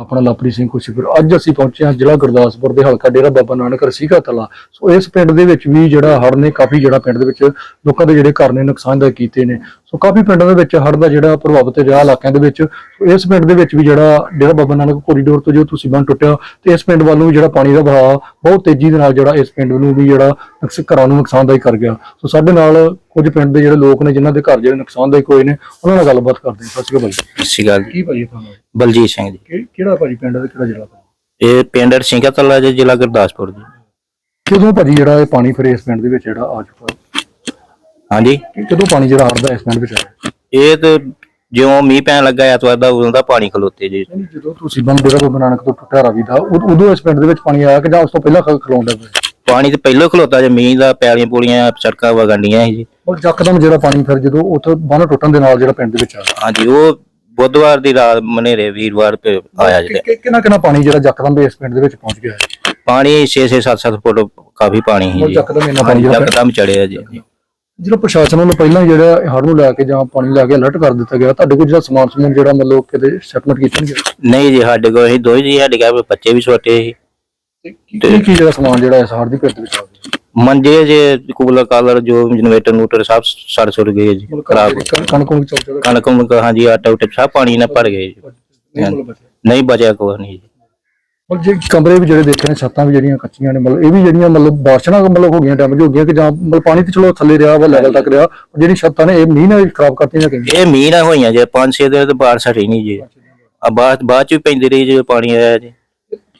ਆਪਣਾ ਲਵਪ੍ਰੀਤ ਸਿੰਘ ਖੁਸ਼ੀਪੁਰ। ਅੱਜ ਅਸੀਂ ਪਹੁੰਚੇ ਹਾਂ ਜ਼ਿਲ੍ਹਾ ਗੁਰਦਾਸਪੁਰ ਦੇ ਹਲਕਾ ਡੇਰਾ ਬਾਬਾ ਨਾਨਕ ਰਸੀਕਾ ਤਲਾ ਸੋ ਇਸ ਪਿੰਡ ਦੇ ਵਿੱਚ ਵੀ ਜਿਹੜਾ ਹੜ੍ਹ ਨੇ ਕਾਫੀ ਜਿਹੜਾ ਪਿੰਡ ਦੇ ਵਿੱਚ ਲੋਕਾਂ ਦੇ ਜਿਹੜੇ ਘਰ ਨੇ ਨੁਕਸਾਨਦਾਇਕ ਕੀਤੇ ਨੇ। ਸੋ ਕਾਫੀ ਪਿੰਡਾਂ ਦੇ ਵਿੱਚ ਹੜ੍ਹ ਦਾ ਜਿਹੜਾ ਪ੍ਰਭਾਵਿਤ ਰਿਹਾ ਇਲਾਕਿਆਂ ਦੇ ਵਿੱਚ ਇਸ ਪਿੰਡ ਦੇ ਵਿੱਚ ਵੀ ਜਿਹੜਾ ਡੇਰਾ ਬਾਬਾ ਨਾਨਕ ਕੋਰੀਡੋਰ ਤੋਂ ਜੋ ਤੁਸੀਂ ਬੰਨ ਟੁੱਟਿਆ ਤੇ ਇਸ ਪਿੰਡ ਵੱਲ ਜਿਹੜਾ ਪਾਣੀ ਦਾ ਵਹਾਅ ਬਹੁਤ ਤੇਜ਼ੀ ਦੇ ਨਾਲ ਜਿਹੜਾ ਇਸ ਪਿੰਡ ਨੂੰ ਵੀ ਜਿਹੜਾ ਘਰਾਂ ਨੂੰ ਨੁਕਸਾਨਦਾਇਕ ਕਰ ਗਿਆ। ਸੋ ਸਾਡੇ ਨਾਲ ਕੁਝ ਪਿੰਡ ਦੇ ਜਿਹੜੇ ਲੋਕ ਨੇ ਜਿਨ੍ਹਾਂ ਦੇ ਘਰ ਜਿਹੜੇ ਨੁਕਸਾਨਦਾਇਕ ਹੋਏ ਨੇ ਉਹਨਾਂ ਨਾਲ ਗੱਲਬਾਤ ਕਰਦੇ ਹਾਂ। ਸਤਿ ਸ਼੍ਰੀ ਅਕਾਲ ਭਾਈ। ਸਤਿ ਸ਼੍ਰੀ ਅਕਾਲ ਕੀ ਭਾਈ ਤੁਹਾਨੂੰ ਬਲਜੀਤ ਸਿੰਘ ਜੀ। ਕਿ- ਕਿਹੜਾ ਭਾਜੀ ਪਿੰਡ ਦਾ ਕਿਹੜਾ ਜ਼ਿਲ੍ਹਾ? ਇਹ ਪਿੰਡ ਸਿੰਘਾ ਤਲਾ ਜੀ ਜ਼ਿਲ੍ਹਾ ਗੁਰਦਾਸਪੁਰ ਜੀ। ਕਦੋਂ ਭਾਜੀ ਜਿਹੜਾ ਇਹ ਪਾਣੀ ਫਿਰ ਇਸ ਪਿੰਡ ਦੇ ਵਿੱਚ ਜਿਹੜਾ ਆ ਚੁੱਕਾ ਹੈ? ਹਾਂਜੀ। ਕਦੋਂ ਪਾਣੀ ਜਿਹੜਾ ਆੜਦਾ ਇਸ ਪਿੰਡ ਵਿੱਚ? ਆਇਆ ਇਹ ਤੇ ਜਿਉਂ ਮੀਂਹ ਪੈਣ ਲੱਗਾ ਐਤਵਾਰ ਦਾ ਉਦੋਂ ਦਾ ਪਾਣੀ ਖਲੋਤੇ ਜੀ। ਨਹੀਂ ਜਦੋਂ ਤੁਸੀਂ ਬੰਦ ਡੇਰਾ ਬਾਬਾ ਨਾਨਕ ਤੋਂ ਟੁੱਟਿਆ ਰਾਵੀ ਦਾ ਉਦ- ਉਦੋਂ ਇਸ ਪਿੰਡ ਦੇ ਵਿੱਚ ਪਾਣੀ ਆਇਆ ਕਿ ਜਾਂ ਉਸ ਤੋਂ ਪਹਿਲਾਂ ਖਲੋਂਦਾ ਪਿਆ ਪਾਣੀ ਤੇ ਪਹਿਲਾਂ ਖਲੋਤਾ ਜੇ ਮੀਂਹ ਦਾ ਪੈਲੀਆਂ ਪੂਲੀਆਂ ਸੜਕਾਂ ਵਗੰਡੀਆਂ ਸੀ ਜੀ। ਔਰ ਯਕਦਮ ਜਿਹੜਾ ਪਾਣੀ ਫਿਰ ਜਦੋਂ ਉੱਥੇ ਬੰਨ ਟੁੱਟਣ ਦੇ ਨਾਲ ਜਿਹੜਾ ਪਿੰਡ ਦੇ ਵਿੱਚ ਆਇਆ। ਹਾਂਜੀ ਉਹ ਬੁੱਧਵਾਰ ਦੀ ਰਾਤ ਮਨੇਰੇ ਵੀਰਵਾਰ ਤੇ ਆਇਆ ਜੀ ਕਿ ਕਿੰਨਾ ਕਿੰਨਾ ਪਾਣੀ ਜਿਹੜਾ ਯਕਦਮ ਦੇ ਇਸ ਪਿੰਡ ਦੇ ਵਿੱਚ ਪਹੁੰਚ ਗਿਆ ਹੈ? ਪਾਣੀ 6-6 7-7 ਫੁੱਟ ਕਾਫੀ ਪਾਣੀ ਸੀ ਉਹ ਜੀ। ਯਕਦਮ ਇੰਨਾ ਪਾਣੀ ਹਾਂਜੀ, ਜਿਹੜਾ ਯਕਦਮ ਚੜਿਆ ਜੀ। ਜਿਹੜਾ ਪ੍ਰਸ਼ਾਸਨ ਵੱਲੋਂ ਪਹਿਲਾਂ ਜਿਹੜਾ ਹੜ੍ਹ ਨੂੰ ਲੈ ਕੇ ਜਾਂ ਪਾਣੀ ਲੈ ਕੇ ਅਲਰਟ ਕਰ ਦਿੱਤਾ ਗਿਆ ਤੁਹਾਡੇ ਕੋਲ ਜਿਹੜਾ ਸਮਾਨ ਸਮੂਨ ਜਿਹੜਾ ਮਤਲਬ ਕਿਤੇ ਸੈਟਲਮੈਂਟ ਕੀਤਾ ਨਹੀਂ ਗਿਆ ਨਹੀਂ ਜੀ ਸਾਡੇ ਕੋਲ ਅਸੀਂ ਦੋਈ ਜੀ ਸਾਡੇ ਕੋਲ ਬੱਚੇ ਵੀ ਛੋਟੇ ਸੀ। ਕੀ ਕੀ ਜਿਹੜਾ ਸਮਾਨ ਜਿਹੜਾ ਇਸ ਹੜ੍ਹ ਦੀ ਦੇ ਵਿੱਚ ਆ ਗਿਆ? ਮੰਜੇ ਜੇ ਕੂਲਰ ਕਾਲਰ ਜੋ ਜਨਰੇਟਰ ਨੂਟਰ ਸਭ ਸੜ ਸੁੜ ਗਏ ਜੀ ਖਰਾਬ ਕਣਕ ਨੂੰ ਚੌਕ ਕਣਕ ਹਾਂਜੀ ਆਟਾ ਉਟਾ ਸਭ ਪਾਣੀ ਨਾਲ ਭਰ ਗਏ ਜੀ। ਨਹੀਂ ਬਚਿਆ। ਨਹੀਂ ਬਚਿਆ ਕੋਈ ਨਹੀਂ ਜੀ। ਔਰ ਜੇ ਕਮਰੇ ਵੀ ਜਿਹੜੇ ਦੇਖੇ ਨੇ ਛੱਤਾਂ ਵੀ ਜਿਹੜੀਆਂ ਕੱਚੀਆਂ ਨੇ ਮਤਲਬ ਇਹ ਵੀ ਜਿਹੜੀਆਂ ਮਤਲਬ ਬਾਰਿਸ਼ਾਂ ਨਾਲ ਮਤਲਬ ਹੋ ਗਈਆਂ ਡੈਮੇਜ ਹੋ ਗਈਆਂ ਕਿ ਜਾਂ ਮਤਲਬ ਪਾਣੀ ਤੇ ਚਲੋ ਥੱਲੇ ਰਿਹਾ ਵਾ ਲੈਵਲ ਤੱਕ ਰਿਹਾ ਜਿਹੜੀ ਛੱਤਾਂ ਨੇ ਇਹ ਮੀਂਹ ਨਾਲ ਖਰਾਬ ਕਰਤੀਆਂ ਕਿਵੇਂ? ਇਹ ਮੀਂਹ ਨਾ ਹੋਈਆਂ ਜੇ 5-6 ਦਿਨ ਤੇ ਬਾਰਿਸ਼ ਹਟੀ ਨਹੀਂ ਜੀ। ਆ ਬਾਅਦ ਬਾਅਦ ਚ ਵੀ ਪੈਂਦੀ ਰਹੀ ਜੇ ਪਾਣੀ ਆਇਆ ਜੀ।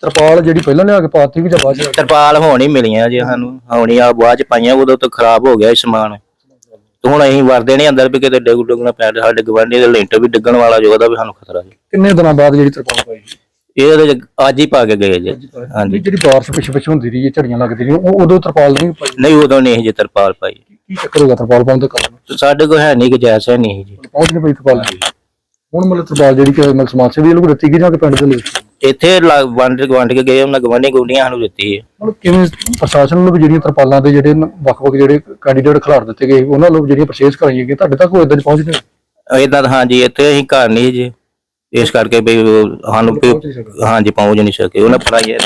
ਤਰਪਾਲ ਜਿਹੜੀ ਪਹਿਲਾਂ ਲਿਆ ਕੇ ਪਾਤੀ ਕਿ ਜਾਂ ਬਾਅਦ ਚ? ਤਰਪਾਲ ਹੁਣ ਮਿਲੀਆਂ ਜੀ ਸਾਨੂੰ ਹੁਣ ਆ ਬਾਅਦ ਚ ਪਾਈਆਂ ਉਦੋਂ ਤਾਂ ਖਰਾਬ ਹੋ ਗਿਆ ਸਮਾਨ। ਤੇ ਹੁਣ ਅਸੀਂ ਵਰਦੇ ਨਹੀਂ ਅੰਦਰ ਵੀ ਕਿਤੇ ਡਿੱਗ ਡੁੱਗਣਾ ਪੈ ਰਿਹਾ ਸਾਡੇ ਗਵਾਂਢੀ ਦੇ ਲੈਂਟਰ ਵੀ ਡਿੱਗਣ ਵਾਲਾ ਜੋ ਉਹਦਾ ਵੀ ਸਾਨੂੰ ਖਤਰਾ ਜੀ। ਕਿੰਨੇ ਦਿਨਾਂ ਬਾਅਦ ਜਿਹੜੀ ਤਰਪਾਲ ਪਾਈ? ਇਹ ਉਹਦੇ ਚ ਅੱਜ ਹੀ ਪਾ ਕੇ ਗਏ ਜੀ। ਹਾਂਜੀ। ਜਿਹੜੀ ਬਾਰਿਸ਼ ਪਿੱਛੇ ਪਿੱਛੇ ਹੁੰਦੀ ਰਹੀ ਹੈ ਝੜੀਆਂ ਲੱਗਦੀ ਰਹੀਆਂ ਉਹ ਉਦੋਂ ਤਰਪਾਲ ਨਹੀਂ ਪਾਈ? ਨਹੀਂ ਉਦੋਂ ਨਹੀਂ ਜੀ ਤਰਪਾਲ ਪਾਈ। ਕੀ ਚੱਕਰ ਹੋਗਾ ਤਰਪਾਲ ਪਾਉਣ ਦੇ ਕਾਰਨ? ਤੇ ਸਾਡੇ ਕੋਲ ਹੈ ਨਹੀਂ ਕਿ ਜੈਸਾ ਨਹੀਂ ਜੀ। ਪਹੁੰਚ ਨਹੀਂ ਪਈ ਤਰਪਾਲ? ਹੁਣ ਮਤਲਬ ਤਰਪਾਲ ਜਿਹੜੀ ਕਿ ਮਤਲਬ ਸਮਾਜ ਸੇਵੀ ਲੋਕ ਦਿੱਤੀ ਗਈ ਜਾਂ ਕਿ ਪਿੰਡ ਦੇ ਲੋਕ? ਇੱਥੇ ਲਾ- ਵੰਡ ਵੰਡ ਕੇ ਗਏ ਉਹਨਾਂ ਗਵਾਂਢੀ ਗੁੰਡੀਆਂ ਸਾਨੂੰ ਦਿੱਤੀ ਹੈ। ਮਤਲਬ ਕਿਵੇਂ ਪ੍ਰਸ਼ਾਸਨ ਨੂੰ ਵੀ ਜਿਹੜੀਆਂ ਤਰਪਾਲਾਂ ਦੇ ਜਿਹੜੇ ਨ- ਵੱਖ-ਵੱਖ ਜਿਹੜੇ ਕੈਂਡੀਡੇਟ ਖਿਲਾਰ ਦਿੱਤੇ ਗਏ ਉਹਨਾਂ ਲੋਕ ਜਿਹੜੀਆਂ ਪਰਚੇਸ ਕਰਾਈਆਂ ਗਈਆਂ ਤੁਹਾਡੇ ਤੱਕ ਉਹ ਇਦਾਂ ਪਹੁੰਚ ਨਹੀਂ ਇਦਾਂ ਹਾਂਜੀ ਇੱਥੇ ਅਸੀਂ ਘਰ ਨਹੀਂ ਜੀ। ਇਸ ਕਰਕੇ ਵੀ ਉਹ ਸਾਨੂੰ ਵੀ- ਪਹੁੰਚ ਨਹੀਂ ਸਕਦੇ। ਹਾਂਜੀ ਪਹੁੰਚ ਨਹੀਂ ਸਕੇ। ਉਹਨਾਂ ਪੜਾਈ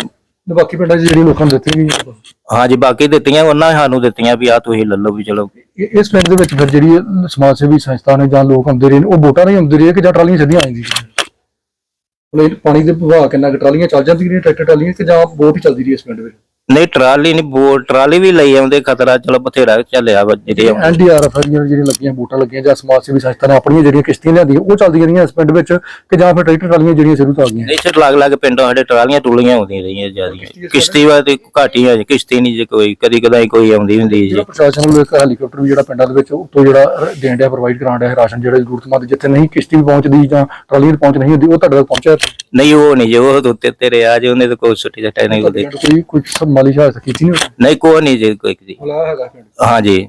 ਤੇ ਬਾਕੀ ਪਿੰਡਾਂ 'ਚ ਜਿਹੜੀਆਂ ਲੋਕਾਂ ਨੂੰ ਦਿੱਤੀਆਂ ਗਈਆਂ ਹਾਂਜੀ ਬਾਕੀ ਦਿੱਤੀਆਂ ਉਹਨਾਂ ਨੇ ਸਾਨੂੰ ਦਿੱਤੀਆਂ ਵੀ ਆ ਤੁਸੀਂ ਲੈ ਲਓ ਵੀ ਚਲੋ। ਇਹ- ਇਸ ਪਿੰਡ ਦੇ ਵਿੱਚ ਫਿਰ ਜਿਹੜੀ ਇਹ ਸਮਾਜ ਸੇਵੀ ਸੰਸਥਾ ਨੇ ਜਾਂ ਲੋਕ ਆਉਂਦੇ ਰਹੇ ਨੇ ਉਹ ਵੋਟਾਂ ਨਹੀਂ ਆਉਂਦੇ ਰਹੇ ਕਿ ਜਾਂ ਟਰਾਲੀਆਂ ਸਿੱਧੀਆਂ ਆ ਜਾਂਦੀਆਂ ਪਾਣੀ ਦੇ ਪ੍ਰਵਾਹ ਕਿੰਨਾ ਕਿ ਟਰਾਲੀਆਂ ਚੱਲ ਜਾਂਦੀਆਂ ਨੇ ਟਰੈਕਟਰ ਟਰਾਲੀਆਂ ਕਿ ਜਾਂ ਵੋਟ ਹੀ ਚੱਲਦੀ ਰਹੀ ਇਸ ਪਿੰਡ ਵਿੱਚ? ਨਹੀਂ ਟਰਾਲੀ ਨਹੀਂ ਬੋਟ ਟਰਾਲੀ ਵੀ ਲਈ ਆਉਂਦੇ ਖਤਰਾ ਚਲੋ ਬਥੇਰਾ ਚੱਲਿਆ ਜਿਹੜੇ ਆਉਂਦੇ। ਐਨਡੀਆਰਐਫ ਜਿਹੜੀਆਂ ਜਿਹੜੀਆਂ ਲੱਗੀਆਂ ਵੋਟਾਂ ਲੱਗੀਆਂ ਜਾਂ ਸਮਾਜ ਸੇਵੀ ਸੰਸਥਾ ਨੇ ਆਪਣੀਆਂ ਜਿਹੜੀਆਂ ਕਿਸ਼ਤੀਆਂ ਲਿਆਂਦੀਆਂ ਉਹ ਚੱਲਦੀਆਂ ਰਹੀਆਂ ਇਸ ਪਿੰਡ ਵਿੱਚ ਕਿ ਜਾਂ ਫਿਰ ਟਰੈਕਟਰ ਟਰਾਲੀਆਂ ਜਿਹੜੀਆਂ ਸ਼ੁਰੂ ਤੋਂ ਆ ਗਈਆਂ। ਨਹੀਂ ਇੱਥੇ ਲੱਗ ਲੱਗ ਪਿੰਡੋਂ ਸਾਡੇ ਟਰਾਲੀਆਂ ਟੂਲੀਆਂ ਆਉਂਦੀਆਂ ਰਹੀਆਂ ਜਿਆਦੀਆਂ। ਕਿਸ਼ਤੀ ਵਾ ਤੇ ਘੱਟ ਹੀ ਆ ਜੀ, ਕਿਸ਼ਤੀ ਨਹੀਂ ਜੇ ਕੋਈ ਕਦੀ ਕਦਾਈ ਕੋਈ ਆਉਂਦੀ ਹੁੰਦੀ ਜੀ ਪ੍ਰਸ਼ਾਸਨ ਵੱਲੋਂ ਇੱਕ ਹੈਲੀਕਾਪਟਰ ਵੀ ਜਿਹੜਾ ਪਿੰਡਾਂ ਦੇ ਵਿੱਚ ਉੱਤੋਂ ਜਿਹੜਾ ਦੇਣ ਡਿਆ ਪ੍ਰੋਵਾਈਡ ਕਰਾਉਣ ਡਿਆ ਰਾਸ਼ਨ ਜਿਹੜਾ ਜ਼ਰੂਰਤਮੰਦ ਜਿੱਥੇ ਨਹੀਂ ਕਿਸ਼ਤੀ ਵੀ ਪਹੁੰਚਦੀ ਜਾਂ ਟਰਾਲੀ ਵੀ ਪਹੁੰਚ ਨਹੀਂ ਹੁੰਦੀ ਉਹ ਤੁਹਾਡੇ ਤੱਕ ਪਹੁੰਚਿਆ ਨਹੀਂ ਉਹ ਨਹੀਂ ਜੇ ਉਹ ਉੱਤੇ ਤੇ ਜੇ ਉਹਨੇ ਤਾਂ ਕੋਈ ਛੁੱਟੀ ਦਾ ਟਾਈਮ ਨਹੀਂ ਕੋਈ ਕੋਈ ਮਾਲੀ ਸਹਾਇਤਾ ਕੀਤੀ ਨਹੀਂ ਨਹੀਂ ਕੋਈ ਨਹੀਂ ਜੇ ਕੋਈ ਹੈਗਾ ਪਿੰਡ ਹਾਂਜੀ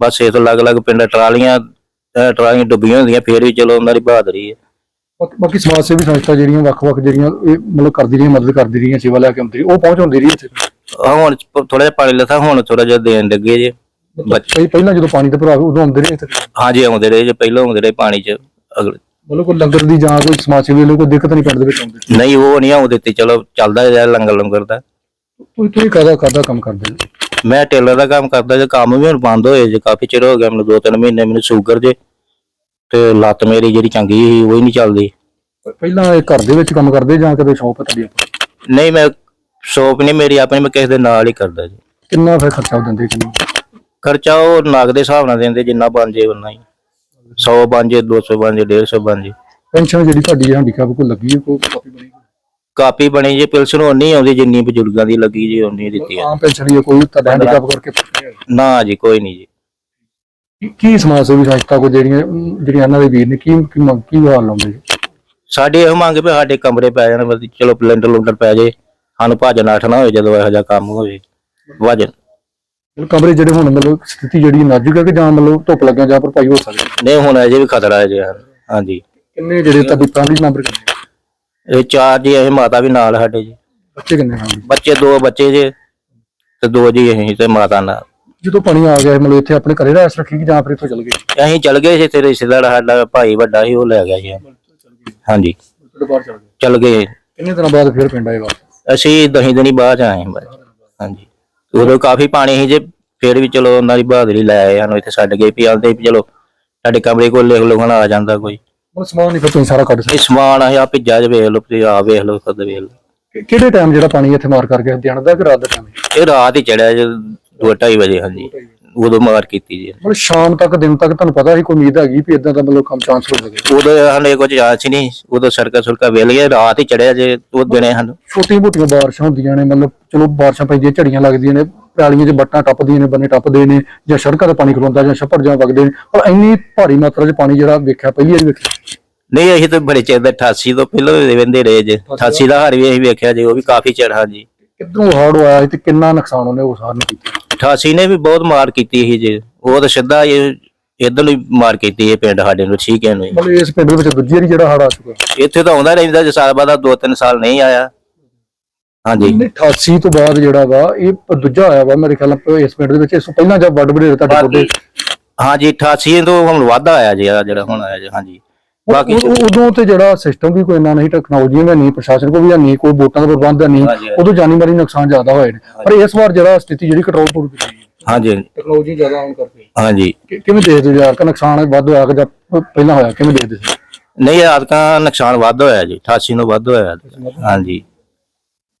ਬਸ ਇਹ ਤੋਂ ਅਲੱਗ ਅਲੱਗ ਪਿੰਡ ਟਰਾਲੀਆਂ ਅਹ ਟਰਾਲੀਆਂ ਡੁੱਬੀਆਂ ਹੁੰਦੀਆਂ ਫੇਰ ਵੀ ਚਲੋ ਉਹਨਾਂ ਦੀ ਬਹਾਦਰੀ ਹੈ। ਬਾਕੀ- ਬਾਕੀ ਸਮਾਜ ਸੇਵੀ ਸੰਸਥਾ ਜਿਹੜੀਆਂ ਵੱਖ-ਵੱਖ ਜਿਹੜੀਆਂ ਇਹ ਮਤਲਬ ਕਰਦੀ ਰਹੀਆਂ ਮਦਦ ਕਰਦੀ ਰਹੀਆਂ ਸੇਵਾ ਲੈ ਕੇ ਆਉਂਦੀ ਰਹੀ ਉਹ ਪਹੁੰਚ ਹੁੰਦੀ ਰਹੀ ਇੱਥੇ? ਆਹ ਹੁਣ ਥੋੜਾ ਜਿਹਾ ਪਾਣੀ ਲੱਥਾ ਹੁਣ ਥੋੜਾ ਜਿਹਾ ਦੇਣ ਲੱਗੇ ਜੇ। ਬੱਚੇ ਪਹਿਲਾਂ ਜਦੋਂ ਪਾਣੀ ਦਾ ਭਰਾਵੇ ਉਦੋਂ ਆਉਂਦੇ ਰਹੇ ਇੱਥੇ? ਹਾਂਜੀ ਆਉਂਦੇ ਰਹੇ ਜੇ ਪਹਿਲਾਂ ਆਉਂਦੇ ਰਹੇ ਪਾਣੀ 'ਚ ਅਗਲੇ ਮਤਲਬ ਕੋਈ ਲੰਗਰ ਦੀ ਜਾਂ ਕੋਈ ਸਮਾਜ ਸੇਵੀ ਵੱਲੋਂ ਕੋਈ ਦਿੱਕਤ ਨਹੀਂ ਪਿੰਡ ਦੇ ਵਿੱਚ ਆਉਂਦੀ? ਨਹੀਂ ਉਹ ਨਹੀਂ ਆਉ ਦਿੱਤੀ ਚਲੋ ਚੱਲਦਾ ਰਿਹਾ ਲੰਗਰ ਲੰਗਰ ਦਾ। ਤੁਸੀਂ ਤੁਸੀਂ ਕਾਹਦਾ ਕਾਹਦਾ ਕੰਮ ਕਰਦੇ ਜੀ? ਮੈਂ ਟੇਲਰ ਦਾ ਕੰਮ ਕਰਦਾ ਜੇ ਕੰਮ ਵੀ ਹੁਣ ਬੰਦ ਹੋਏ ਜੇ ਕਾਫੀ ਚਿਰ ਹੋ ਗਿਆ ਮੈਨੂੰ ਦੋ ਤਿੰਨ ਮਹੀਨੇ ਮੈਨੂੰ ਸ਼ੂਗਰ ਜੇ ਤੇ ਲੱਤ ਮੇਰੀ ਜਿਹੜੀ ਚੰਗੀ ਸੀ ਉਹ ਹੀ ਨਹੀਂ ਚੱਲਦੀ। ਪਹਿਲਾਂ ਇਹ ਘਰ ਦੇ ਵਿੱਚ ਕੰਮ ਕਰਦੇ ਜਾਂ ਕਦੇ ਸ਼ੌਪ ਤੁਹਾਡੀ ਆਪਣੀ? ਨਹੀਂ ਮੈਂ ਸ਼ੋਪ ਨਹੀਂ ਮੇਰੀ ਆਪਣੀ ਮੈਂ ਕਿਸੇ ਦੇ ਨਾਲ ਹੀ ਕਰਦਾ ਜੀ। ਕਿੰਨਾ ਫਿਰ ਖਰਚਾ ਦਿੰਦੇ ਕਿੰਨਾ? ਖਰਚਾ ਉਹ ਨਾਗ ਦੇ ਹਿਸਾਬ ਨਾਲ ਦਿੰਦੇ ਜਿੰਨਾ ਬਣ ਜੇ ਉਨਾ ਹੀ। 100 ਬਣ ਜੇ 200 ਬਣ ਜੇ 150 ਬਣ ਜੇ। ਪੈਨਸ਼ਨ ਜਿਹੜੀ ਤੁਹਾਡੀ ਹੈਂਡੀਕੈਪ ਕੋਈ ਲੱਗੀ ਹੈ ਕੋਈ ਕਾਪੀ ਬਣੀ? ਕਾਪੀ ਬਣੀ ਜੇ ਪਿਲਸਨ ਉਨੀ ਆਉਂਦੀ ਜਿੰਨੀ ਬਜ਼ੁਰਗਾਂ ਦੀ ਲੱਗੀ ਜੀ ਉਨੀ ਦਿੱਤੀ ਆਮ ਪੈਨਸ਼ਨ ਹੀ ਹੈ, ਕੋਈ ਤੁਹਾਡਾ ਹੈਂਡੀਕੈਪ ਕਰਕੇ। ਨਾ ਜੀ ਕੋਈ ਨਹੀਂ ਜੀ। ਕੀ- ਕੀ ਸਮਾਜ ਸੇਵੀ ਸੰਸਥਾ ਕੋ ਜਿਹੜੀਆਂ ਜਿਹੜੀਆਂ ਇਹਨਾਂ ਦੇ ਵੀਰ ਨੇ ਕੀ ਕੀ ਮੰਗ ਕੀ ਹਾਲ ਲਾਉਂਦੇ ਜੀ? ਸਾਡੇ ਇਹ ਮੰਗ ਵੀ ਸਾਡੇ ਕਮਰੇ ਪੈ ਜਾਣ ਬਸ ਚਲੋ ਪਲੰਡਰ ਲੁੰਡਰ ਪੈ ਜੇ ਸਾਨੂੰ ਭੱਜਣ ਅੱਠ ਨਾ ਹੋਏ ਜਦੋਂ ਇਹੋ ਜਿਹਾ ਕੰਮ ਹੋਵੇ ਵਜਨ ਮਤਲਬ ਕਮਰੇ ਜਿਹੜੇ ਹੁਣ ਮਤਲਬ ਸਥਿਤੀ ਜਿਹੜੀ ਨਾਜ਼ੁਕ ਹੈ ਕਿ ਜਾਂ ਮਤਲਬ ਧੁੱਪ ਲੱਗਿਆ ਜਾਂ ਭਰਪਾਈ ਹੋ ਸਕਦੀ ਹੈ? ਨਹੀਂ ਹੁਣ ਅਜੇ ਵੀ ਖਤਰਾ ਹੈ ਜੀ ਹਾਂਜੀ। ਕਿੰਨੇ ਜਿਹੜੇ ਤੁਹਾਡੀ ਫੈਮਿਲੀ ਮੈਂਬਰ ਕਿੰਨੇ? ਇਹ ਚਾਰ ਜੀ ਇਹ ਮਾਤਾ ਵੀ ਨਾਲ ਸਾਡੇ ਜੀ। ਬੱਚੇ ਕਿੰਨੇ ਹਨ? ਬੱਚੇ ਦੋ ਬੱਚੇ ਜੇ ਤੇ ਦੋ ਜੀ ਅਸੀਂ ਤੇ ਮਾਤਾ ਨਾਲ। ਜਦੋਂ ਪਾਣੀ ਆ ਗਿਆ ਮਤਲਬ ਇੱਥੇ ਆਪਣੇ ਘਰੇ ਰਹਿਸ ਰੱਖੀ ਕਿ ਜਾਂ ਫਿਰ ਇੱਥੋਂ ਚਲ ਗਏ? ਅਸੀਂ ਚਲ ਗਏ ਸੀ ਤੇ ਰਿਸ਼ਤੇਦਾਰ ਸਾਡਾ ਭਾਈ ਵੱਡਾ ਸੀ ਉਹ ਲੈ ਗਿਆ ਜੀ ਹਾਂਜੀ। ਬਾਹਰ ਚਲ ਗਏ। ਚਲ ਗਏ ਕਿੰਨੇ ਦਿਨਾਂ ਬਾਅਦ ਫਿਰ ਪਿੰਡ ਆਏ ਵਾਪਸ? ਅਸੀਂ ਦਹੀਂ ਦਿਨੀ ਬਾਅਦ 'ਚ ਆਏ ਹਾਂ ਬਸ। ਹਾਂਜੀ। ਉਦੋਂ ਕਾਫੀ ਪਾਣੀ ਸੀ ਜੇ ਫਿਰ ਵੀ ਚਲੋ ਉਹਨਾਂ ਦੀ ਬਹਾਦਰੀ ਲੈ ਆਏ ਸਾਨੂੰ ਇੱਥੇ ਛੱਡ ਗਏ ਵੀ ਵੀ ਚਲੋ ਸਾਡੇ ਕਮਰੇ ਕੋਲ ਲਿਖ ਲੋ ਆ ਜਾਂਦਾ ਕੋਈ। ਉਹ ਸਮਾਨ ਨਹੀਂ ਫਿਰ ਤੁਸੀਂ ਸਾਰਾ ਕੱਢ ਇਹ ਸਮਾਨ ਆ ਆ ਭਿੱਜਾ ਚ ਵੇਖ ਲਓ ਤੇ ਆ ਵੇਖ ਲਓ ਖੁਦ ਵੇਖ ਲਓ। ਸਕਦੇ ਕਿਹੜੇ ਟਾਈਮ ਜਿਹੜਾ ਪਾਣੀ ਇੱਥੇ ਮਾਰ ਕਰਕੇ ਦਿਨ ਦਾ ਕਿ ਰਾਤ ਦਾ ਟਾਈਮ ਇਹ ਰਾਤ ਹੀ ਚੜਿਆ ਜੇ 2:30 ਵਜੇ ਹਾਂਜੀ। ਉਦੋਂ ਮਾਰ ਕੀਤੀ ਜੀ। ਮਤਲਬ ਸ਼ਾਮ ਤੱਕ ਦਿਨ ਤੱਕ ਤੁਹਾਨੂੰ ਪਤਾ ਸੀ ਕੋਈ ਉਮੀਦ ਹੈਗੀ ਵੀ ਇਦਾਂ ਦਾ ਮਤਲਬ ਕੰਮ ਚਾਂਸ ਹੋ ਸਕੇ ਉਦੋਂ ਸਾਡੇ ਕੁਝ ਯਾਦ ਸੀ ਨਹੀਂ ਉਦੋਂ ਸਰਕਾ ਸੁਰਕਾ ਵੇਲ ਗਿਆ ਰਾਤ ਹੀ ਚੜਿਆ ਜੇ ਉਹ ਦਿਨੇ ਸਾਨੂੰ। ਛੋਟੀਆਂ ਮੋਟੀਆਂ ਬਾਰਿਸ਼ਾਂ ਹੁੰਦੀਆਂ ਨੇ ਮਤਲਬ ਚਲੋ ਬਾਰਿਸ਼ਾਂ ਪੈਂਦੀਆਂ ਝੜੀਆਂ ਲੱਗਦੀਆਂ ਨੇ ਪੈਲੀਆਂ 'ਚ ਬੱਟਾਂ ਟੱਪਦੀਆਂ ਨੇ ਬੰਨੇ ਟੱਪਦੇ ਨੇ ਜਾਂ ਸੜਕਾਂ ਤੇ ਪਾਣੀ ਖਲੋਂਦਾ ਜਾਂ ਛੱਪੜ ਜਾਂ ਵਗਦੇ ਨੇ ਪਰ ਇੰਨੀ ਭਾਰੀ ਮਾਤਰਾ 'ਚ ਪਾਣੀ ਜਿਹੜਾ ਵੇਖਿਆ ਪਹਿਲੀ ਵਾਰ ਵੇਖਿਆ। ਨਹੀਂ ਅਸੀਂ ਤਾਂ ਬੜੇ ਚਿਰ ਦਾ 88 ਤੋਂ ਪਹਿਲਾਂ ਦੇ ਵੰਦੇ ਰਹੇ ਜੇ। 88 ਦਾ ਹਾਰ ਵੀ ਅਸੀਂ ਵੇਖਿਆ ਜੇ ਉਹ ਵੀ ਕਾਫੀ ਚਿਰ ਹਾਂਜੀ। ਕਿੱਧਰੋਂ ਹੜ੍ਹ ਆਇਆ ਸੀ ਤੇ ਕਿੰਨਾ ਨੁਕਸਾਨ ਉਹਨੇ ਉਸ ਹਾਰ ਨੇ ਕੀਤਾ? 88 ਨੇ ਵੀ ਬਹੁਤ ਮਾਰ ਕੀਤੀ ਸੀ ਜੇ। ਉਹ ਤਾਂ ਸਿੱਧਾ ਇਹ ਇਧਰ ਨੂੰ ਹੀ ਮਾਰ ਕੀਤੀ ਇਹ ਪਿੰਡ ਸਾਡੇ ਨੂੰ ਠੀਕ ਹੈ ਨੂੰ ਹੀ। ਮਤਲਬ ਇਸ ਪਿੰਡ ਵਿੱਚ ਦੂਜੀ ਵਾਰੀ ਜਿਹੜਾ ਹੜ੍ਹ ਆ ਚੁੱਕਾ। ਇੱਥੇ ਤਾਂ ਆਉਂਦਾ ਰਹਿੰਦਾ ਜੇ ਸਾਲ ਬਾਅਦ ਦੋ ਤਿੰਨ ਸਾਲ ਨਹੀਂ ਆਇਆ। ਹਾਂਜੀ। 88 ਤੋਂ ਬਾਅਦ ਜਿਹੜਾ ਵਾ ਇਹ ਦੂਜਾ ਆਇਆ ਵਾ ਮੇਰੇ ਖਿਆਲ ਨਾਲ ਇਸ ਪਿੰਡ ਦੇ ਵਿੱਚ ਇਸ ਤੋਂ ਪਹਿਲਾਂ ਜਦ ਵੱਡ ਵਡੇਰੇ ਤੁਹਾਡੇ ਕੋਲ ਹਾਂਜੀ 88 ਤੋਂ ਹੁਣ ਵਾਧਾ ਆਇਆ ਜੀ ਆਹ ਜਿਹੜਾ ਹੁਣ ਆਇਆ ਜੀ ਹਾਂਜੀ। ਬਾਕੀ ਉਦੋਂ ਤੇ ਜਿਹੜਾ ਸਿਸਟਮ ਵੀ ਕੋਈ ਇੰਨਾ ਨਹੀਂ ਟੈਕਨੋਲੋਜੀ ਵੀ ਨਹੀਂ ਪ੍ਰਸ਼ਾਸਨ ਕੋਲ ਵੀ ਨਹੀਂ ਕੋਈ ਵੋਟਾਂ ਦਾ ਪ੍ਰਬੰਧ ਨਹੀਂ। ਉਦੋਂ ਜਾਨੀ ਮਾਲੀ ਨੁਕਸਾਨ ਜ਼ਿਆਦਾ ਨੇ ਪਰ ਇਸ ਵਾਰ ਜਿਹੜਾ ਸਥਿਤੀ ਜਿਹੜੀ ਕੰਟਰੋਲ ਪੂਰ ਕੀਤੀ ਹਾਂਜੀ। ਟੈਕਨੋਲੋਜੀ ਜ਼ਿਆਦਾ ਆਉਣ ਕਰਕੇ। ਹਾਂਜੀ। ਕਿਵੇਂ ਦੇਖਦੇ ਹੋ ਯਾਰ ਕਿ ਨੁਕਸਾਨ ਵੱਧ ਹੋਇਆ ਕਿ ਪਹਿਲਾਂ ਹੋਇਆ ਕਿਵੇਂ ਦੇਖਦੇ ਸੀ? ਨਹੀਂ ਆਦਕਾਂ ਨੁਕਸਾਨ ਵੱਧ ਹੋਇਆ ਜੀ 88 ਨੂੰ ਵੱਧ ਹੋਇਆ। ਹਾਂਜੀ।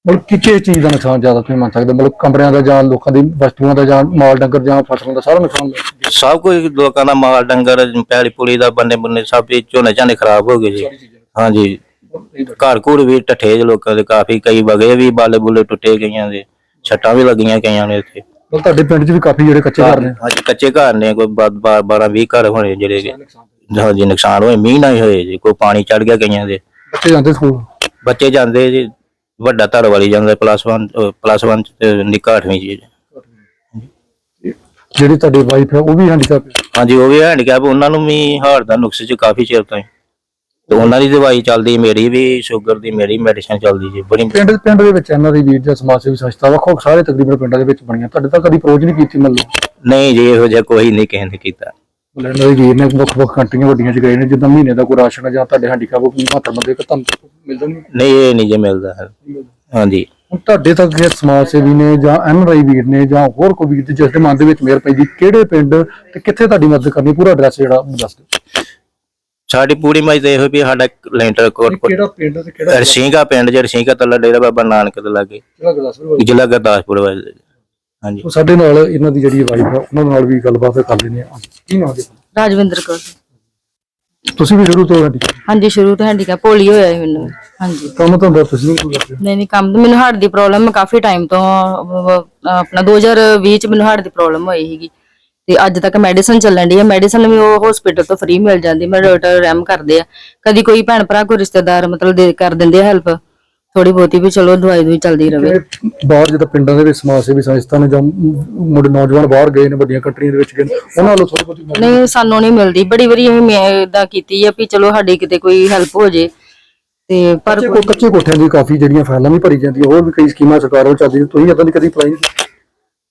ਮਤਲਬ ਕਿੱਥੇ ਚੀਜ਼ ਦਾ ਨੁਕਸਾਨ ਜ਼ਿਆਦਾ ਤੁਸੀਂ ਮੰਨ ਸਕਦੇ ਹੋ? ਮਤਲਬ ਕਮਰਿਆਂ ਦਾ ਜਾਂ ਲੋਕਾਂ ਦੀ ਵਸਤੂਆਂ ਦਾ ਜਾਂ ਮਾਲ ਡੰਗਰ ਜਾਂ ਫਸਲਾਂ ਦਾ ਸਾਰਾ ਨੁਕਸਾਨ। ਸਭ ਕੁਝ ਲੋਕਾਂ ਦਾ ਮਾਲ ਡੰਗਰ ਪੈਲੀ ਪੁਲੀ ਦਾ ਬੰਨੇ ਬੰਨੇ ਸਭ ਇਹ ਝੋਨੇ ਝਾਨੇ ਖਰਾਬ ਹੋ ਗਏ ਜੀ। ਹਾਂਜੀ। ਘਰ ਘੂਰ ਵੀ ਟੱਠੇ ਜੀ ਲੋਕਾਂ ਦੇ ਕਾਫੀ ਕਈ ਵਗੇ ਵੀ ਬਾਲੇ ਬੁੱਲੇ ਟੁੱਟੇ ਗਈਆਂ ਦੇ ਛੱਟਾਂ ਵੀ ਲੱਗੀਆਂ ਕਈਆਂ ਨੇ ਇੱਥੇ। ਮਤਲਬ ਤੁਹਾਡੇ ਪਿੰਡ 'ਚ ਵੀ ਕਾਫੀ ਜਿਹੜੇ ਕੱਚੇ ਘਰ ਨੇ। ਹਾਂਜੀ ਕੱਚੇ ਘਰ ਨੇ ਕੋਈ 12 20 ਘਰ ਹੋਣੇ ਜਿਹੜੇ ਕਿ। ਹਾਂਜੀ ਨੁਕਸਾਨ ਹੋਏ ਮੀਂਹ ਨਾਲ ਹੀ ਹੋਏ ਜੀ ਕੋਈ ਪਾਣੀ ਚੜ ਗਿਆ ਕਈਆਂ ਦੇ। ਬੱਚੇ ਜਾਂਦੇ ਸਕੂਲ? ਬੱਚੇ ਜਾਂਦੇ ਜੀ ਵੱਡਾ ਧੜ ਵਾਲੀ ਜਾਂਦਾ ਪਲੱਸ 1 ਪਲੱਸ 1 ਤੇ ਨਿੱਕਾ 8ਵੀਂ ਜੀ ਜਿਹੜੀ ਤੁਹਾਡੀ ਵਾਈਫ ਹੈ ਉਹ ਵੀ ਹੈਂਡੀਕੈਪ ਹਾਂਜੀ ਉਹ ਵੀ ਹੈਂਡੀਕੈਪ ਉਹਨਾਂ ਨੂੰ ਵੀ ਹਾਰਟ ਦਾ ਨੁਕਸ ਚ ਕਾਫੀ ਚਿਰ ਤੋਂ ਹੀ। ਤੇ ਉਹਨਾਂ ਦੀ ਦਵਾਈ ਚੱਲਦੀ ਮੇਰੀ ਵੀ ਸ਼ੂਗਰ ਦੀ ਮੇਰੀ ਮੈਡੀਸਨ ਚੱਲਦੀ ਜੀ ਬੜੀ ਪਿੰਡ ਪਿੰਡ ਦੇ ਵਿੱਚ ਇਹਨਾਂ ਦੀ ਵੀਰ ਜਾਂ ਸਮਾਜ ਸੇਵੀ ਸੰਸਥਾ ਵੱਖੋ ਸਾਰੇ ਤਕਰੀਬਨ ਪਿੰਡਾਂ ਦੇ ਵਿੱਚ ਬਣੀਆਂ। ਤੁਹਾਡੇ ਤਾਂ ਕਦੀ ਅਪਰੋਚ ਨਹੀਂ ਕੀਤੀ ਮਤਲਬ ਨਹੀਂ ਜੀ ਇਹੋ ਜਿਹਾ ਕੋਈ ਨਹੀਂ ਕਿਸੇ ਨੇ ਕੀਤਾ। ਇਹਨਾਂ ਦੇ ਵੀਰ ਨੇ ਵੱਖ ਵੱਖ ਕੰਟਰੀਆਂ ਵੱਡੀਆਂ ਚ ਗਏ ਨੇ ਜਿੱਦਾਂ ਮਹੀਨੇ ਦਾ ਕੋਈ ਰਾਸ਼ਨ ਜਾਂ ਤੁਹਾਡੇ ਹੈਂਡੀਕੈਪ ਕੋਈ ਮਾਤਰ ਬੰਦੇ ਕਿ ਤੁਹਾਨੂੰ ਮਿਲ ਜਾਣਗੇ? ਨਹੀਂ ਇਹ ਨਹੀਂ ਜੇ ਮਿਲਦਾ ਹੈ। ਹਾਂਜੀ। ਹੁਣ ਤੁਹਾਡੇ ਤੱਕ ਇਹ ਸਮਾਜ ਸੇਵੀ ਨੇ ਜਾਂ ਐਨਆਰਆਈ ਵੀਰ ਨੇ ਜਾਂ ਹੋਰ ਕੋਈ ਵੀਰ ਜਿਸ ਦੇ ਮਨ ਦੇ ਵਿੱਚ ਮੇਰ ਪੈਂਦੀ ਕਿਹੜੇ ਪਿੰਡ ਤੇ ਕਿੱਥੇ ਤੁਹਾਡੀ ਮਦਦ ਕਰਨੀ ਪੂਰਾ ਐਡਰੈਸ ਜਿਹੜਾ ਦੱਸ ਦਿਓ। ਸਾਡੀ ਪੂਰੀ ਮਜ ਤੇ ਇਹੋ ਵੀ ਸਾਡਾ ਲੈਂਟਰ ਕੋਟ ਕਿਹੜਾ ਪਿੰਡ ਤੇ ਕਿਹੜਾ ਰਸੀਂਗਾ ਪਿੰਡ ਚ ਰਸੀਂਗਾ ਤੱਲਾ ਡੇਰਾ ਬਾਬਾ ਨਾਨਕ ਦੇ ਲਾਗੇ। ਗੁਰਦਾਸਪੁਰ ਜ਼ਿਲ੍ਹਾ ਗੁਰਦਾਸਪੁਰ ਵੱਲ। ਹਾਂਜੀ। ਉਹ ਸਾਡੇ ਨਾਲ ਇਹਨਾਂ ਦੀ ਜਿਹੜੀ ਵਾਈਫ ਹੈ ਉਹਨਾਂ ਨਾਲ ਵੀ ਗੱਲਬਾਤ ਕਰ ਲੈਂਦੇ ਆ ਕੀ ਨਾਮ ਦੇ ਰਾਜਵਿੰਦਰ ਕੌਰ। ਤੁਸੀਂ ਵੀ ਸ਼ੁਰੂ ਤੋਂ ਹੈਂਡੀਕੈਪ? ਹਾਂਜੀ ਸ਼ੁਰੂ ਤੋਂ ਹੈਂਡੀਕੈਪ ਪੋਲੀ ਹੋਇਆ ਸੀ ਮੈਨੂੰ। ਹਾਂਜੀ। ਕੰਮ ਤਾਂ ਹੁੰਦਾ ਤੁਸੀਂ ਨਹੀਂ ਕਰਦੇ ਨਹੀਂ ਨਹੀਂ ਕੰਮ ਤਾਂ ਮੈਨੂੰ ਹਾਰਟ ਦੀ ਪ੍ਰੋਬਲਮ ਕਾਫੀ ਟਾਈਮ ਤੋਂ ਅਹ, ਆਪਣਾ 2020 ਚ ਮੈਨੂੰ ਹਾਰਟ ਦੀ ਪ੍ਰੋਬਲਮ ਹੋਈ ਸੀਗੀ। ਤੇ ਅੱਜ ਤੱਕ ਮੈਡੀਸਨ ਚੱਲਣ ਦੀ ਹੈ ਮੈਡੀਸਨ ਵੀ ਉਹ ਹਸਪੀਟਲ ਤੋਂ ਫ੍ਰੀ ਮਿਲ ਜਾਂਦੀ। ਮੈਂ ਡਾਕਟਰ ਰੈਮ ਕਰਦੇ ਆ। ਕਦੀ ਕੋਈ ਭੈਣ ਭਰਾ ਕੋਈ ਰਿਸ਼ਤੇਦਾਰ ਮਤਲਬ ਦੇ ਕਰ ਦਿੰਦੇ ਆ ਹੈਲਪ ਥੋੜੀ ਬਹੁਤੀ ਵੀ ਚਲੋ ਦਵਾਈ ਦੂਈ ਚੱਲਦੀ ਰਵੇ। ਇਹ ਬਾਹਰ ਜਦੋਂ ਪਿੰਡਾਂ ਦੇ ਵਿੱਚ ਸਮਾਜ ਸੇਵੀ ਸੰਸਥਾ ਨੇ ਜਾਂ ਮੁੰਡੇ ਨੌਜਵਾਨ ਬਾਹਰ ਗਏ ਨੇ ਵੱਡੀਆਂ ਕੰਟਰੀਆਂ ਦੇ ਵਿੱਚ ਗਏ ਨੇ ਉਹਨਾਂ ਵੱਲੋਂ ਥੋੜੀ ਬਹੁਤੀ ਮਦਦ ਨਹੀਂ ਸਾਨੂੰ ਨਹੀਂ ਮਿਲਦੀ। ਬੜੀ ਵਾਰੀ ਅਸੀਂ ਮੈਂ ਇਦਾਂ ਕੀਤੀ ਆ ਵੀ ਚਲੋ ਸਾਡੀ ਕਿਤੇ ਕੋਈ ਹੈਲਪ ਹੋ ਜੇ। ਤੇ ਪਰ ਕੱਚੇ ਕੋ ਕੱਚੇ ਕੋਠਿਆਂ ਦੀ ਕਾਫੀ ਜਿਹੜੀਆਂ ਫਾਈਲਾਂ ਵੀ ਭਰੀ ਜਾਂਦੀਆਂ ਹੋਰ ਵੀ ਕਈ ਸਕੀਮਾਂ ਸਰਕਾਰ ਵੱਲੋਂ ਚੱਲਦੀਆਂ। ਤੁਸੀਂ ਇਦਾਂ ਦੀ ਕਦੀ ਅਪਲਾਈ ਨਹੀਂ ਕੀਤੀ?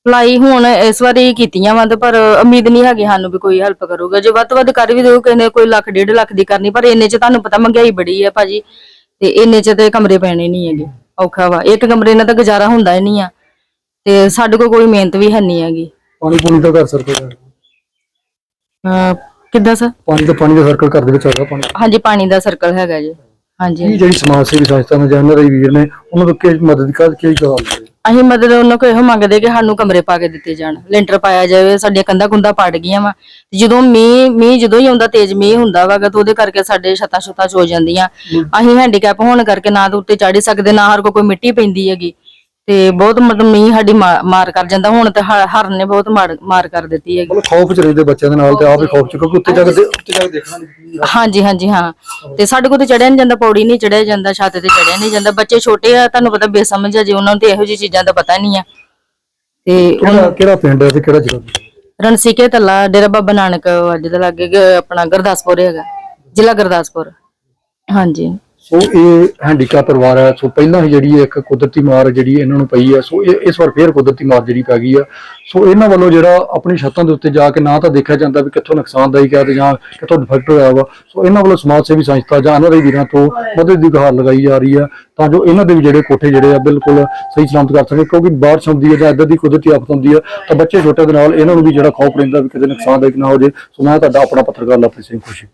ਅਪਲਾਈ ਹੁਣ ਇਸ ਵਾਰੀ ਕੀਤੀਆਂ ਵਾ ਤੇ ਪਰ ਉਮੀਦ ਨਹੀਂ ਹੈਗੀ ਸਾਨੂੰ ਵੀ ਕੋਈ ਹੈਲਪ ਕਰੂਗਾ। ਜੇ ਵੱਧ ਤੋਂ ਵੱਧ ਕਰ ਵੀ ਦਿਓ ਕਹਿੰਦੇ ਕੋਈ ਲੱਖ ਡੇਢ ਲੱਖ ਦੀ ਕਰਨੀ ਪਰ ਇੰਨੇ ਚ ਤੁਹਾਨੂੰ ਪਤਾ ਮਹਿੰਗਾਈ ਬੜੀ ਹੈ ਭਾਜੀ। ਤੇ ਇੰਨੇ ਚ ਤੇ ਕਮਰੇ ਪੈਣੇ ਨਹੀਂ ਹੈਗੇ ਔਖਾ ਵਾ। ਇੱਕ ਕਮਰੇ ਨਾਲ ਤਾਂ ਗੁਜ਼ਾਰਾ ਹੁੰਦਾ ਹੀ ਨਹੀਂ ਆ ਤੇ ਸਾਡੇ ਕੋਲ ਕੋਈ ਮਿਹਨਤ ਵੀ ਹੈ ਨਹੀਂ ਹੈਗੀ। ਪਾਣੀ ਪੂਣੀ ਦਾ ਘਰ ਸਰਕਲ। ਅਹ ਕਿੱਦਾਂ ਸਰ? ਪਾਣੀ ਦਾ ਪਾਣੀ ਦਾ ਸਰਕਲ ਘਰ ਦੇ ਵਿੱਚ ਹੈਗਾ ਪਾਣੀ। ਹਾਂਜੀ ਪਾਣੀ ਦਾ ਸਰਕਲ ਹੈਗਾ ਜੀ। ਹਾਂਜੀ। ਜਿਹੜੀ ਸਮਾਜ ਸੇਵੀ ਸੰਸਥਾ ਨੇ ਜਾਂ ਇਹਨਾਂ ਦੇ ਵੀਰ ਨੇ ਉਹਨਾਂ ਤੋਂ ਕੀ ਮਦਦ ਕਰ ਕੀ ਕਰਾਉਂਦੇ ਅਸੀਂ ਮਦਦ ਉਹਨਾਂ ਕੋਲ ਇਹੋ ਮੰਗਦੇ ਕਿ ਸਾਨੂੰ ਕਮਰੇ ਪਾ ਕੇ ਦਿੱਤੇ ਜਾਣ ਲੈਂਟਰ ਪਾਇਆ ਜਾਵੇ ਸਾਡੀਆਂ ਕੰਧਾਂ ਕੁੰਧਾਂ ਪੜ ਗਈਆਂ ਵਾ। ਜਦੋਂ ਮੀਂਹ ਮੀਂਹ ਜਦੋਂ ਹੀ ਆਉਂਦਾ ਤੇਜ਼ ਮੀਂਹ ਹੁੰਦਾ ਵਾਗਾ ਤਾਂ ਉਹਦੇ ਕਰਕੇ ਸਾਡੇ ਛੱਤਾਂ ਛੁੱਤਾਂ ਚ ਜਾਂਦੀਆਂ। ਅਸੀਂ ਹੈਂਡੀਕੈਪ ਹੋਣ ਕਰਕੇ ਨਾ ਤਾਂ ਉੱਤੇ ਚੜ੍ਹ ਸਕਦੇ ਨਾ ਹਰ ਕੋਈ ਮਿੱਟੀ ਪੈਂਦੀ ਹੈਗੀ। ਤੇ ਬਹੁਤ ਮਤਲਬ ਮੀਂਹ ਸਾਡੀ ਮਾ- ਮਾਰ ਕਰ ਜਾਂਦਾ। ਹੁਣ ਤੇ ਹ- ਹਰਨ ਨੇ ਬਹੁਤ ਮਾਰ ਮਾਰ ਕਰ ਦਿੱਤੀ ਹੈਗੀ। ਮਤਲਬ ਖੌਫ ਚ ਰਹਿੰਦੇ ਬੱਚਿਆਂ ਦੇ ਨਾਲ ਤੇ ਆਪ ਵੀ ਖੌਫ ਚ ਕਿਉਂਕਿ ਉੱਤੇ ਜਾ ਕੇ ਦੇ- ਉੱਤੇ ਜਾ ਕੇ ਦੇਖਣਾ ਨਹੀਂ ਹਾਂਜੀ ਹਾਂਜੀ ਹਾਂ। ਤੇ ਸਾਡੇ ਕੋਲ ਤੇ ਚੜਿਆ ਨਹੀਂ ਜਾਂਦਾ ਪੌੜੀ ਨਹੀਂ ਚੜਿਆ ਜਾਂਦਾ ਛੱਤ ਤੇ ਚੜਿਆ ਨਹੀਂ ਜਾਂਦਾ। ਬੱਚੇ ਛੋਟੇ ਆ ਤੁਹਾਨੂੰ ਪਤਾ ਬੇਸਮਝ ਆ ਜੇ ਉਹਨਾਂ ਨੂੰ ਤੇ ਇਹੋ ਜਿਹੀ ਚੀਜ਼ਾਂ ਦਾ ਪਤਾ ਨਹੀਂ ਆ। ਤੇ ਕਿਹੜਾ ਕਿਹੜਾ ਪਿੰਡ ਹੈ ਤੇ ਕਿਹੜਾ ਜ਼ਿਲ੍ਹਾ? ਰਣਸੀਕੇ ਤੱਲਾ ਡੇਰਾ ਬਾਬਾ ਨਾਨਕ ਅੱਜ ਦੇ ਲਾਗੇ ਗ- ਆਪਣਾ ਗੁਰਦਾਸਪੁਰ ਹੈਗਾ। ਜ਼ਿਲ੍ਹਾ ਗੁਰਦਾਸਪੁਰ। ਹਾਂਜੀ। ਸੋ ਇਹ ਹੈਂਡੀਕੈਪ ਪਰਿਵਾਰ ਹੈ। ਸੋ ਪਹਿਲਾਂ ਹੀ ਜਿਹੜੀ ਇੱਕ ਕੁਦਰਤੀ ਮਾਰ ਜਿਹੜੀ ਇਹਨਾਂ ਨੂੰ ਪਈ ਹੈ, ਸੋ ਇਹ ਇਸ ਵਾਰ ਫੇਰ ਕੁਦਰਤੀ ਮਾਰ ਜਿਹੜੀ ਪੈ ਗਈ ਆ। ਸੋ ਇਹਨਾਂ ਵੱਲੋਂ ਜਿਹੜਾ ਆਪਣੀ ਛੱਤਾਂ ਦੇ ਉੱਤੇ ਜਾ ਕੇ ਨਾ ਤਾਂ ਦੇਖਿਆ ਜਾਂਦਾ ਵੀ ਕਿੱਥੋਂ ਨੁਕਸਾਨਦਾਇਕ ਹੈ ਤੇ ਜਾਂ ਕਿੱਥੋਂ ਡਿਫੈਕਟ ਹੋਇਆ ਵਾ। ਸੋ ਇਹਨਾਂ ਵੱਲੋਂ ਸਮਾਜ ਸੇਵੀ ਸੰਸਥਾ ਜਾਂ ਇਹਨਾਂ ਦੇ ਵੀਰਾਂ ਤੋਂ ਮਦਦ ਦੀ ਗੁਹਾਰ ਲਗਾਈ ਜਾ ਰਹੀ ਆ ਤਾਂ ਜੋ ਇਹਨਾਂ ਦੇ ਵੀ ਜਿਹੜੇ ਕੋਠੇ ਜਿਹੜੇ ਆ ਬਿਲਕੁਲ ਸਹੀ ਸਲਾਮਤ ਕਰ ਸਕੇ, ਕਿਉਂਕਿ ਬਾਰਿਸ਼ ਹੁੰਦੀ ਹੈ ਜਾਂ ਇਦਾਂ ਦੀ ਕੁਦਰਤੀ ਆਫਤ ਹੁੰਦੀ ਹੈ ਤਾਂ ਬੱਚੇ ਛੋਟੇ ਦੇ ਨਾਲ ਇਹਨਾਂ ਨੂੰ ਵੀ ਜਿਹੜਾ ਖੌਫ ਰਹਿੰਦਾ ਵੀ ਕਿਤੇ ਨੁਕਸਾਨਦਾਇਕ ਨਾ ਹੋ ਜੇ। ਸੋ ਮੈਂ ਤੁਹਾਡਾ ਆਪਣਾ ਪੱਤਰਕਾਰ ਲਵਪ੍ਰੀਤ ਸਿੰਘ ਖੁਸ਼ੀ।